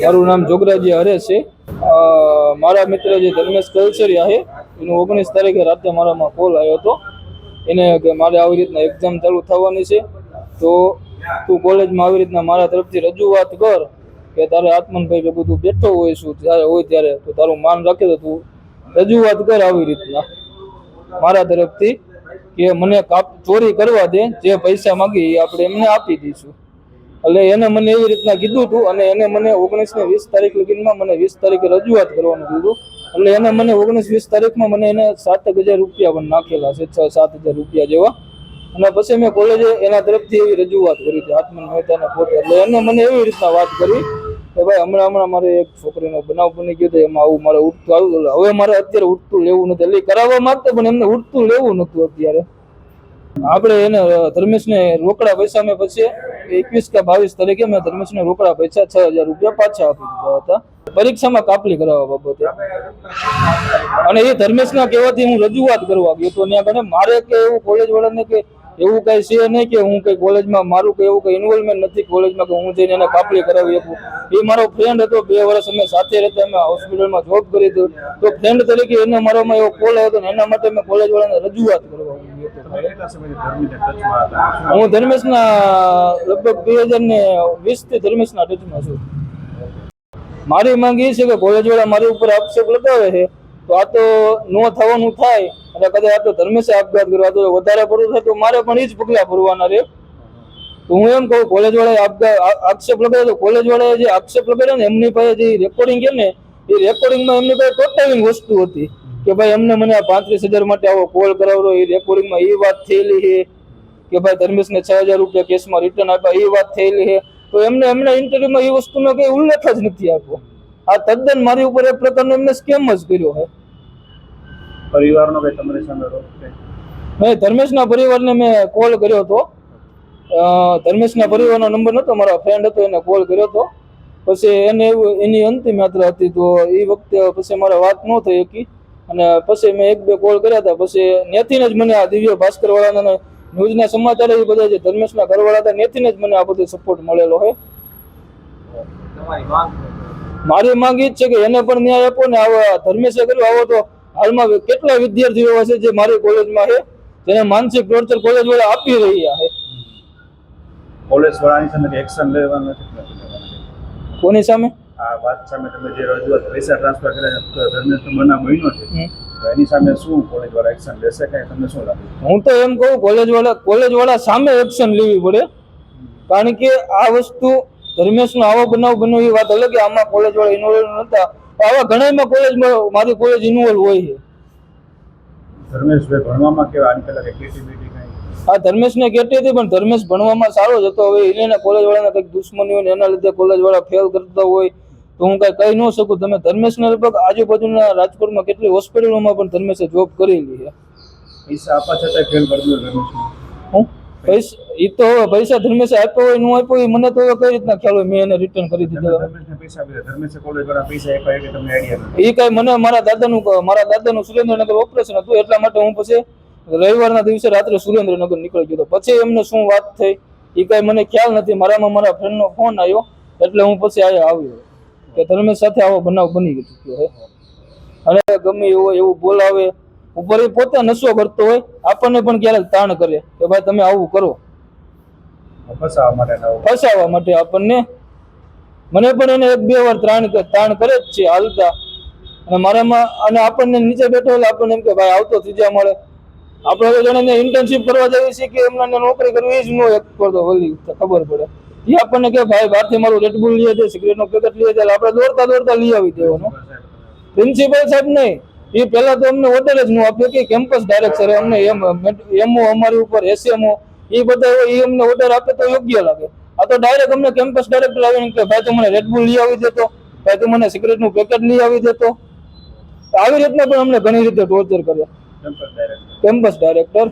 મારું નામ જોગરાજી હરે છે. મારા મિત્ર જે ધર્મેશ કલસરિયા છે, એનું ઓગણીસ તારીખે રાતે મારામાં કોલ આવ્યો હતો. એને કે મારે આવી રીતના એક્ઝામ ચાલુ થવાની છે. તો તું કોલેજમાં આવી રીતના મારા તરફથી રજૂઆત કર કે તારે આત્મનભાઈ ભેગું તું બેઠો હોય છું જ્યારે હોય ત્યારે, તો તારું માન રાખે તો તું રજૂઆત કર આવી રીતના. મારા તરફથી કે મને કાપ ચોરી કરવા દે, જે પૈસા માગી એ આપણે એમને આપી દઈશું. એટલે એને મને એવી રીતના કીધું હતું અને એને મને ઓગણીસ ને વીસ તારીખ લગીનમાં મને વીસ તારીખે રજૂઆત કરવાનું કીધું. એટલે એને મને ઓગણીસ વીસ તારીખમાં મને એને સાત હજાર રૂપિયા પણ નાખેલા છે, છ સાત હજાર રૂપિયા જેવા. અને પછી મેં કોલેજે એના તરફથી એવી રજૂઆત કરી હતી આત્મન મહેતાને પોતે એટલે એને મને એવી રીતના વાત કરી કે ભાઈ, હમણાં હમણાં મારે એક છોકરીનો બનાવ બની ગયો એમાં આવું મારે ઉઠતું આવ્યું હવે મારે અત્યારે ઉઠતું લેવું નથી. એટલે કરાવવા માંગતો પણ એમને ઉઠતું લેવું નહોતું અત્યારે. આપણે એને ધર્મેશને રોકડા પૈસા મેં પછી એકવીસ કે બાવીસ તારીખે મેં ધર્મેશને રોકડા પૈસા છ હજાર રૂપિયા પાછા આપી દીધા હતા. પરીક્ષામાં કાપલી કરાવવા બાબતે. અને એ ધર્મેશના કહેવાથી હું રજૂઆત કરવા ગયો તો ત્યાં કને મારે કે એવું કોલેજ વાળાને કે એવું કઈ છે નહીં કે હું કઈ કોલેજમાં મારું કઈ એવું કઈ ઇન્વોલ્વમેન્ટ નથી કોલેજમાં કે હું જઈને એને કાપલી કરાવી શકું. એ મારો ફ્રેન્ડ હતો બે વર્ષ અમે સાથે રહેતા અમે હોસ્પિટલમાં જોબ કરી હતી. તો ફ્રેન્ડ તરીકે એને મારામાં એવો કોલ આવ્યો હતો ને એના માટે મેં કોલેજ વાળાને રજૂઆત કરવા હું ધર્મેશના લગભગ બે હજાર ને વીસથી ધર્મેશના ટચમાં છું. મારી માંગ એ છે કે કોલેજ વાળા મારી ઉપર આક્ષેપ લગાવે છે તો આ તો નો થવાનું થાય. અને કદાચ આ ધર્મેશે આપઘાત કર્યો. તો વધારે પડવું થાય તો મારે પણ એ જ પગલાં ભરવાના રે તો હું એમ કહું કોલેજ વાળાએ આપઘાત આક્ષેપ લગાવ્યો તો કોલેજ વાળાએ જે આક્ષેપ લગાવ્યો ને એમની પાસે જે રેકોર્ડિંગ કે ને, એ રેકોર્ડિંગમાં એમની પાસે ટોટલિંગ વસ્તુ હતી. કે ભાઈ એમને મને આ પાંત્રીસ હજાર માટે આવો કોલ કરાવ્યો એ રેકોર્ડિંગમાં એ વાત થયેલી છે. કે ભાઈ ધર્મેશને છ હજાર રૂપિયા કેસમાં રિટર્ન આપ્યા એ વાત થયેલી છે. તો એમને એમના ઇન્ટરવ્યુમાં એ વસ્તુનો કઈ ઉલ્લેખ જ નથી આપ્યો. આ તદ્દન મારી ઉપર એક પ્રકારનો એમને સ્કેમ જ કર્યો છે. પરિવારનો કઈ તમારી સામે મેં ધર્મેશના પરિવારને મેં કોલ કર્યો હતો. ધર્મેશના પરિવારનો નંબર નહોતો મારા ફ્રેન્ડ હતો એને કોલ કર્યો હતો. પછી એને એવું એની અંતિમ યાત્રા હતી તો એ વખતે પછી મારે વાત ન થઈ શકી. અને પછી મેં એક બે કોલ કર્યા હતા પછી નેથીને જ મને આ દિવ્ય ભાસ્કર વાળાના ન્યૂઝના સમાચાર એ બધા જે ધર્મેશના ઘરવાળા હતા નેથીને જ મને આ બધો સપોર્ટ મળેલો છે. મારી માંગ એ જ છે કે એને પણ ન્યાય આપો ને આવા ધર્મેશે કર્યું. આવો તો હાલમાં કેટલા વિદ્યાર્થીઓ એવા છે જે મારી કોલેજમાં છે જેને માનસિક ટોર્ચર કોલેજ વાળા આપી રહ્યા છે. કોલેજ વાળાની સામે એક્શન લેવાનું નથી? કોની સામે? આ વાત સામે તમે જે રજૂઆત પૈસા ટ્રાન્સફર કર્યા ધર્મેશ મના મહિનો છે. તો એની સામે શું કોલેજ વાળા એક્શન લેશે કે તમને શું લાગે? હું તો એમ કહું કોલેજ વાળા કોલેજ વાળા સામે એક્શન લેવી પડે. કારણ કે આ વસ્તુ ધર્મેશનો આવો બનાવ બન્યો એ વાત અલગ આમાં કોલેજ વાળા ઇન્વોલ્વ નતા આવા ઘણામાં કોલેજમાં મારી કોલેજ ઇન્વોલ્વ હોય છે. ધર્મેશભાઈ ભણવામાં કેવા આની પહેલા કઈ આ ધર્મેશને કહેતી હતી પણ ધર્મેશ ભણવામાં સારો જ હતો. હવે એને કોલેજ વાળાને કંઈક દુશ્મની હોય ને એના લીધે કોલેજ વાળા ફેલ કરતા હોય તો હું કઈ કહી ન શકું. તમે ધર્મેશને લગભગ આજુબાજુના રાજકોટમાં કેટલી હોસ્પિટલોમાં પણ ધર્મેશે જોબ કરેલી છે. પૈસા આપવા છતાં ફેલ કરી ધર્મેશ હું? પૈસા એ તો પૈસા ધર્મેશ આપ્યો હોયનું આપ્યો હોય મને તો કઈ રીતના ખ્યાલ હોય મેં એને રિટર્ન કરી દીધો. એ નથી. કઈ મને મારા દાદાનું મારા દાદાનું સુરેન્દ્રનગર ઓપરેશન હતું એટલા માટે હું પછી રવિવારના દિવસે રાત્રે સુરેન્દ્રનગર નીકળી ગયો પછી એમને શું વાત થઈ? એ કઈ મને ખ્યાલ નથી. મારામાં મારા ફ્રેન્ડનો ફોન આવ્યો એટલે હું પછી અહીંયા આવ્યો. કે ધર્મેશ સાથે આવો બનાવ બની ચૂક્યો છે. અને ગમે એવો એવું બોલાવે ઉપર એ પોતે નશો કરતો હોય આપણને પણ ક્યારેક તાણ કરે કે ભાઈ તમે આવું કરો. ફસાવા માટે આપણને. મને પણ એને એક બે વાર ત્રાણ તાણ કરે જ છે હાલતા. અને મારામાં અને આપણને નીચે બેઠો એટલે આપણને એમ કે ભાઈ આવતો ત્રીજા મળે. આપણે હવે જણાને ઇન્ટર્નશીપ કરવા જઈએ છીએ કે એમને નોકરી કરવી એ જ નો એક કરતો વળી તો ખબર પડે. એ આપણને કે ભાઈ બહારથી મારું રેડબુલ લઈએ છે સિગરેટનો પેકેટ લઈએ છે આપણે દોડતા દોડતા લઈ આવી દેવાનો પ્રિન્સિપલ સાહેબ નહીં. એ પહેલા તો અમને ઓર્ડર જ ન આપ્યો કે કેમ્પસ ડાયરેક્ટર અમને એમ એમઓ અમારી ઉપર એસએમઓ એ બધા એ અમને ઓર્ડર આપે તો યોગ્ય લાગે. આ તો ડાયરેક્ટ અમને કેમ્પસ ડાયરેક્ટર આવીને કે ભાઈ તું મને રેડબુલ લઈ આવી દેતો ભાઈ તું મને સિગરેટનું પેકેટ લઈ આવી દેતો આવી રીતના પણ અમને ઘણી રીતે ટોર્ચર કર્યા. Campus director campus director